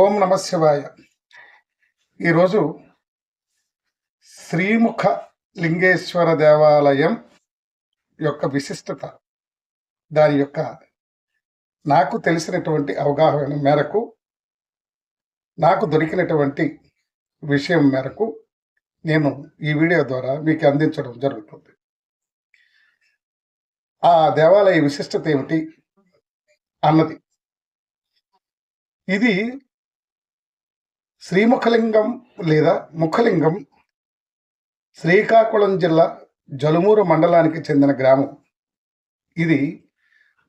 ఓం నమ శివాయ. ఈరోజు శ్రీముఖ లింగేశ్వర దేవాలయం యొక్క విశిష్టత దాని యొక్క నాకు తెలిసినటువంటి అవగాహన మేరకు నాకు దొరికినటువంటి విషయం మేరకు నేను ఈ వీడియో ద్వారా మీకు అందించడం జరుగుతుంది. ఆ దేవాలయ విశిష్టత ఏమిటి? అన్నది. ఇది శ్రీముఖలింగం లేదా ముఖలింగం శ్రీకాకుళం జిల్లా జలుమూరు మండలానికి చెందిన గ్రామం. ఇది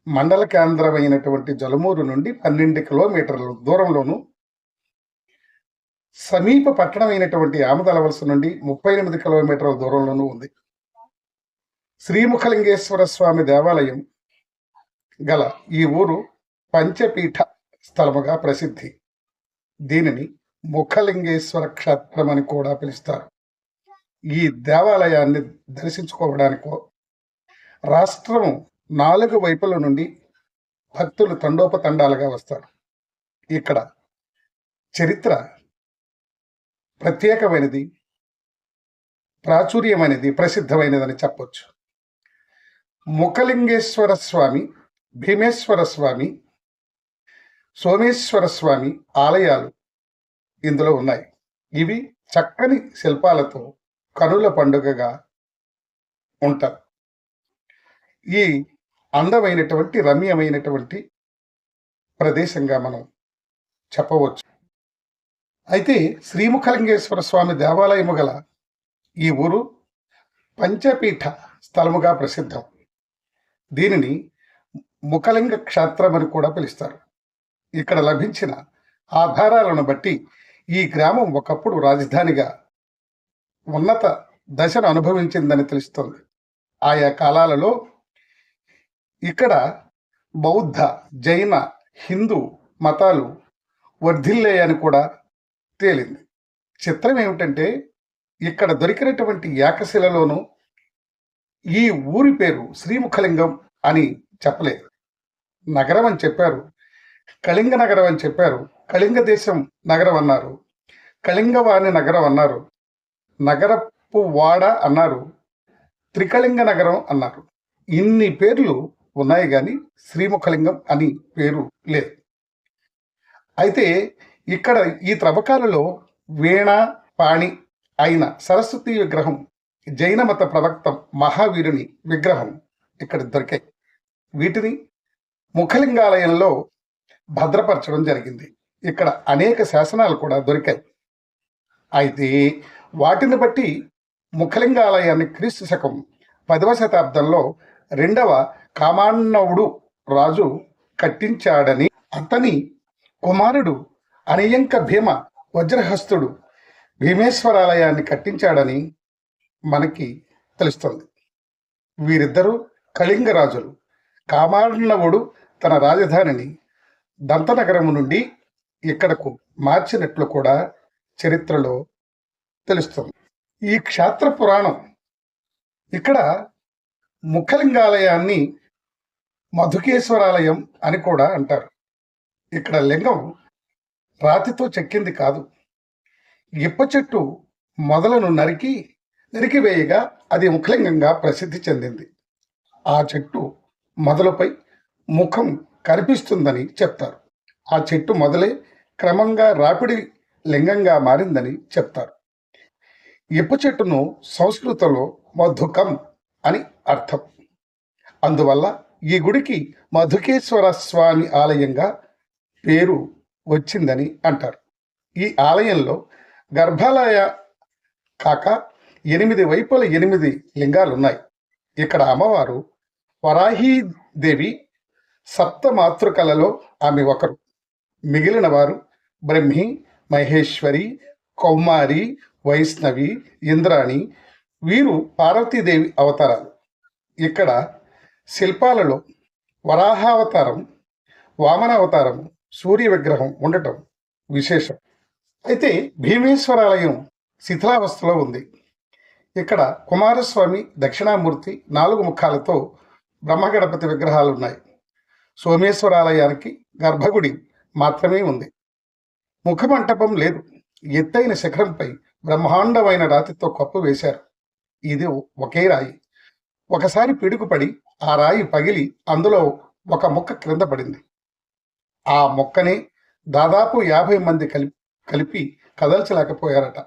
మండల కేంద్రమైనటువంటి జలుమూరు నుండి పన్నెండు కిలోమీటర్ల దూరంలోను సమీప పట్టణమైనటువంటి ఆమదలవలస నుండి ముప్పై ఎనిమిది కిలోమీటర్ల దూరంలోనూ ఉంది. శ్రీముఖలింగేశ్వర స్వామి దేవాలయం గల ఈ ఊరు పంచపీఠ స్థలముగా ప్రసిద్ధి. దీనిని ముఖలింగేశ్వర క్షేత్రం అని కూడా పిలుస్తారు. ఈ దేవాలయాన్ని దర్శించుకోవడానికో రాష్ట్రం నాలుగు వైపుల నుండి భక్తులు తండోపతండాలుగా వస్తారు. ఇక్కడ చరిత్ర ప్రత్యేకమైనది ప్రాచుర్యమైనది ప్రసిద్ధమైనదని చెప్పొచ్చు. ముఖలింగేశ్వర స్వామి భీమేశ్వర స్వామి సోమేశ్వర స్వామి ఆలయాలు ఇందులో ఉన్నాయి. ఇవి చక్కని శిల్పాలతో కనుల పండుగగా ఉంటారు ఈ అందమైనటువంటి రమ్యమైనటువంటి ప్రదేశంగా మనం చెప్పవచ్చు. అయితే శ్రీముఖలింగేశ్వర స్వామి దేవాలయము గల ఈ ఊరు పంచపీఠ స్థలముగా ప్రసిద్ధం. దీనిని ముఖలింగ క్షేత్రం అని కూడా పిలుస్తారు. ఇక్కడ లభించిన ఆధారాలను బట్టి ఈ గ్రామం ఒకప్పుడు రాజధానిగా ఉన్నత దశను అనుభవించిందని తెలుస్తోంది. ఆయా కాలాలలో ఇక్కడ బౌద్ధ జైన హిందూ మతాలు వర్ధిల్లేయని కూడా తేలింది. చిత్రం ఏమిటంటే ఇక్కడ దొరికినటువంటి ఏకశిలలోనూ ఈ ఊరి పేరు శ్రీముఖలింగం అని చెప్పలేదు. నగరం అని చెప్పారు. కళింగ నగరం అని చెప్పారు. కళింగ దేశం నగరం అన్నారు. కళింగవాణి నగరం అన్నారు. నగరపు వాడ అన్నారు. త్రికళింగ నగరం అన్నారు. ఇన్ని పేర్లు ఉన్నాయి కానీ శ్రీముఖలింగం అని పేరు లేదు. అయితే ఇక్కడ ఈ త్రవ్వకాలలో వీణ పాణి అయిన సరస్వతి విగ్రహం జైన మత ప్రవక్త మహావీరుని విగ్రహం ఇక్కడ దొరికాయి. వీటిని ముఖలింగాలయంలో భద్రపరచడం జరిగింది. ఇక్కడ అనేక శాసనాలు కూడా దొరికాయి. అయితే వాటిని బట్టి ముఖలింగాలయాన్ని క్రీస్తు శకం పదవ శతాబ్దంలో రెండవ కామాన్నవుడు రాజు కట్టించాడని అతని కుమారుడు అనియంక భీమ వజ్రహస్తుడు భీమేశ్వరాలయాన్ని కట్టించాడని మనకి తెలుస్తుంది. వీరిద్దరూ కళింగ రాజులు. కామాన్నవుడు తన రాజధానిని దంతనగరము నుండి ఇక్కడకు మార్చినట్లు కూడా చరిత్రలో తెలుస్తుంది. ఈ క్షేత్ర పురాణం ఇక్కడ ముఖలింగాలయాన్ని మధుకేశ్వరాలయం అని కూడా అంటారు. ఇక్కడ లింగం రాతితో చెక్కింది కాదు. ఇప్ప చెట్టు మొదలను నరికి నరికివేయగా అది ముఖలింగంగా ప్రసిద్ధి చెందింది. ఆ చెట్టు మొదలపై ముఖం కనిపిస్తుందని చెప్తారు. ఆ చెట్టు మొదలే క్రమంగా రాపిడి లింగంగా మారిందని చెప్తారు. ఇప్ప చెట్టును సంస్కృతంలో మధుకం అని అర్థం. అందువల్ల ఈ గుడికి మధుకేశ్వర స్వామి ఆలయంగా పేరు వచ్చిందని అంటారు. ఈ ఆలయంలో గర్భాలయ కాక ఎనిమిది వైపుల ఎనిమిది లింగాలు ఉన్నాయి ఇక్కడ అమ్మవారు వరాహీదేవి సప్త మాతృకలలో ఆమె ఒకరు. మిగిలిన వారు బ్రహ్మి మహేశ్వరి కౌమారి వైష్ణవి ఇంద్రాణి వీరు పార్వతీదేవి అవతారాలు. ఇక్కడ శిల్పాలలో వరాహావతారం వామన అవతారం సూర్య విగ్రహం ఉండటం విశేషం. అయితే భీమేశ్వరాలయం శిథిలావస్థలో ఉంది. ఇక్కడ కుమారస్వామి దక్షిణామూర్తి నాలుగు ముఖాలతో బ్రహ్మగణపతి విగ్రహాలు ఉన్నాయి. సోమేశ్వరాలయానికి గర్భగుడి మాత్రమే ఉంది. ముఖమంటపం లేదు. ఎత్తైన శిఖరంపై బ్రహ్మాండమైన రాతితో కప్పు వేశారు. ఇది ఒకే రాయి. ఒకసారి పిడుగుపడి ఆ రాయి పగిలి అందులో ఒక ముక్క క్రింద పడింది. ఆ మొక్కని దాదాపు యాభై మంది కలిపి కలిపి కదల్చలేకపోయారట.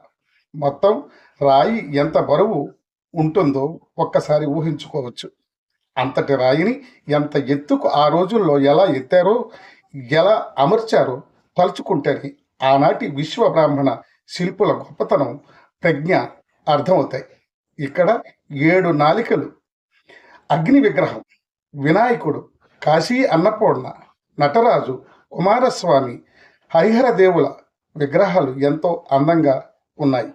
మొత్తం రాయి ఎంత బరువు ఉంటుందో ఒక్కసారి ఊహించుకోవచ్చు. అంతటి రాయిని ఎంత ఎత్తుకు ఆ రోజుల్లో ఎలా ఎత్తారో ఎలా అమర్చారో తలుచుకుంటేనే ఆనాటి విశ్వ బ్రాహ్మణ శిల్పుల గొప్పతనం ప్రజ్ఞ అర్థమవుతాయి. ఇక్కడ ఏడు నాలికలు. అగ్ని విగ్రహం వినాయకుడు కాశీ అన్నపూర్ణ నటరాజు కుమారస్వామి హరిహర దేవుల విగ్రహాలు ఎంతో అందంగా ఉన్నాయి.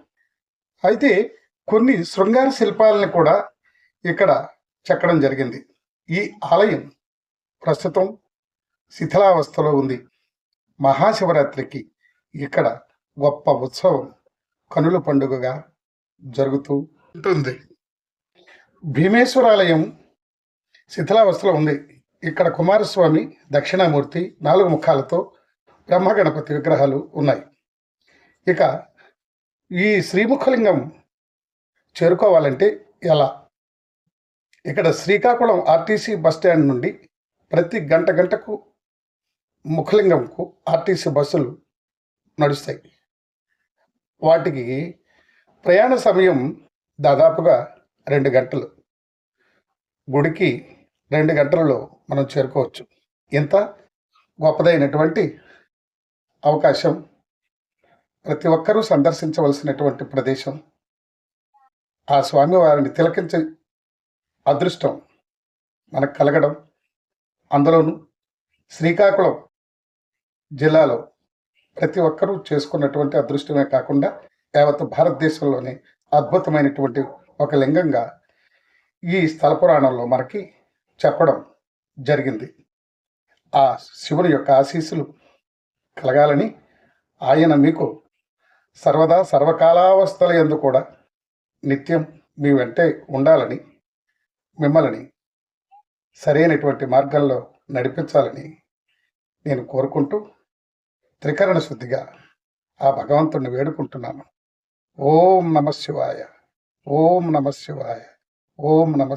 అయితే కొన్ని శృంగార శిల్పాలను కూడా ఇక్కడ చెక్కడం జరిగింది. ఈ ఆలయం ప్రస్తుతం శిథిలావస్థలో ఉంది. మహాశివరాత్రికి ఇక్కడ గొప్ప ఉత్సవం కనుల పండుగగా జరుగుతూ ఉంటుంది. భీమేశ్వరాలయం శిథిలావస్థలో ఉంది. ఇక్కడ కుమారస్వామి దక్షిణామూర్తి నాలుగు ముఖాలతో బ్రహ్మగణపతి విగ్రహాలు ఉన్నాయి. ఇక ఈ శ్రీముఖలింగం చేరుకోవాలంటే ఎలా? ఇక్కడ శ్రీకాకుళం ఆర్టీసీ బస్ స్టాండ్ నుండి ప్రతి గంట గంటకు ముఖలింగంకు ఆర్టీసీ బస్సులు నడుస్తాయి. వాటికి ప్రయాణ సమయం దాదాపుగా రెండు గంటలు. గుడికి రెండు గంటలలో మనం చేరుకోవచ్చు. ఇంత గొప్పదైనటువంటి అవకాశం. ప్రతి ఒక్కరూ సందర్శించవలసినటువంటి ప్రదేశం. ఆ స్వామివారిని తిలకించే అదృష్టం మనకు కలగడం. అందులోనూ శ్రీకాకుళం జిల్లాలో ప్రతి ఒక్కరూ చేసుకున్నటువంటి అదృష్టమే కాకుండా యావత్ భారతదేశంలోనే అద్భుతమైనటువంటి ఒక లింగంగా ఈ స్థల పురాణంలో మనకి చెప్పడం జరిగింది. ఆ శివుని యొక్క ఆశీస్సులు కలగాలని ఆయన మీకు సర్వదా సర్వకాలావస్థల ఎందు కూడా నిత్యం మీ వెంటే ఉండాలని మిమ్మల్ని సరైనటువంటి మార్గంలో నడిపించాలని నేను కోరుకుంటూ త్రికరణ శుద్ధిగా ఆ భగవంతుణ్ణి వేడుకుంటున్నాను. ఓం నమ శివాయ. ఓం నమ శివాయ. ఓం నమ